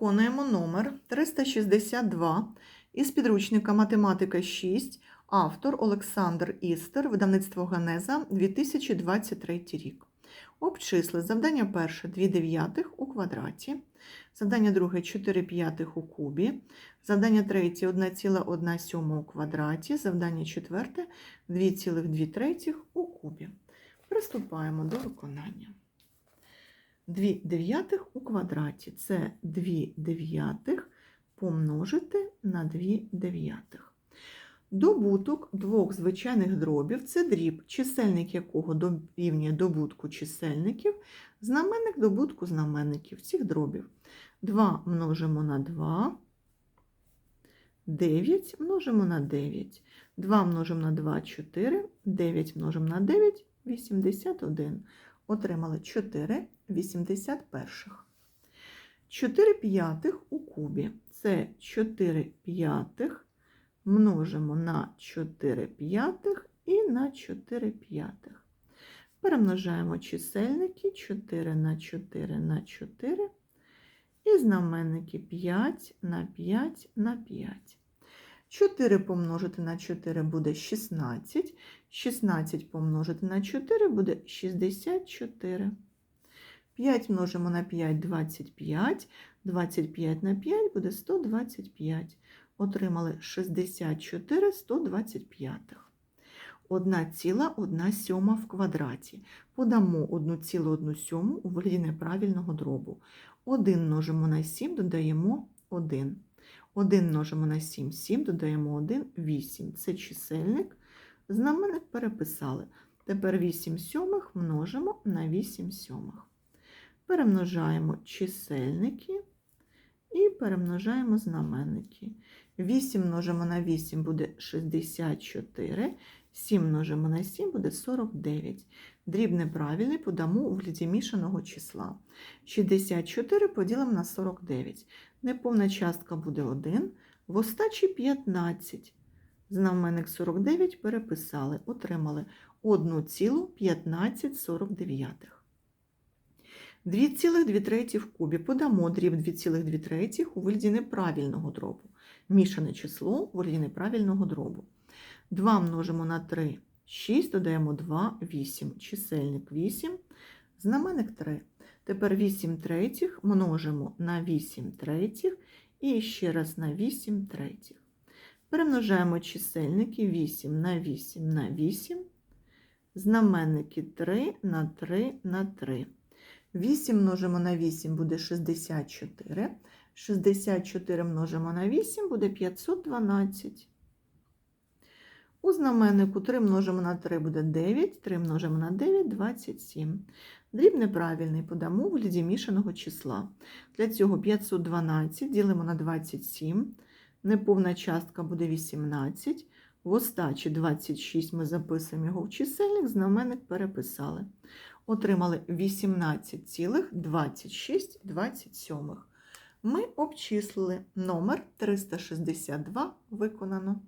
Виконуємо номер 362 із підручника Математика 6, автор Олександр Істер, видавництво Генеза, 2023 рік. Обчисли завдання перше 2 дев'ятих у квадраті, завдання друге 4 п'ятих у кубі, завдання третє 1,1 сьома у квадраті, завдання четверте 2,2 третіх у кубі. Приступаємо до виконання. 2 дев'ятих у квадраті. Це 2 дев'ятих помножити на 2 дев'ятих. Добуток двох звичайних дробів це дріб, чисельник якого дорівнює добутку чисельників, знаменник добутку знаменників цих дробів. 2 множимо на 2, 9 множимо на 9. 2 множимо на 2 4, 9 множимо на 9 81. Отримали 4 81. 4 п'ятих у кубі. Це 4 п'ятих множимо на 4 п'ятих і на 4 п'ятих. Перемножаємо чисельники 4 на 4 на 4 і знаменники 5 на 5 на 5. 4 помножити на 4 буде 16. 16 помножити на 4 буде 64. 5 множимо на 5 25. 25 на 5 буде 125. Отримали 64 125. 1,1 сьома в квадраті. Подамо 1,1 сьому у вигляді неправильного дробу. 1 множимо на 7, додаємо 1. 1 множимо на 7, 7, додаємо 1, 8. Це чисельник. Знаменник переписали. Тепер 8 сьомих множимо на 8 сьомих. Перемножаємо чисельники і перемножаємо знаменники. 8 множимо на 8 буде 64, 7 множимо на 7 буде 49. Дріб неправильний подамо у вигляді мішаного числа. 64 поділимо на 49. Неповна частка буде 1, в остачі 15. Знаменник 49 переписали, отримали 1,1549. 2,2 треті в кубі. Подамо дріб 2,2 третіх у вигляді неправильного дробу. Мішане число у вигляді неправильного дробу. 2 множимо на 3, 6, додаємо 2, 8. Чисельник 8, знаменник 3. Тепер 8 третіх множимо на 8 третіх і ще раз на 8 третіх. Перемножаємо чисельники 8 на 8 на 8, знаменники 3 на 3 на 3. 8 множимо на 8 буде 64. 64 множимо на 8 буде 512. У знаменнику 3 множимо на 3 буде 9, 3 множимо на 9 27. Дріб неправильний подамо у вигляді мішаного числа. Для цього 512 ділимо на 27. Неповна частка буде 18. В остачі 26 ми записуємо його в чисельник, знаменник переписали. Отримали 18,2627. Ми обчислили номер 362 виконано.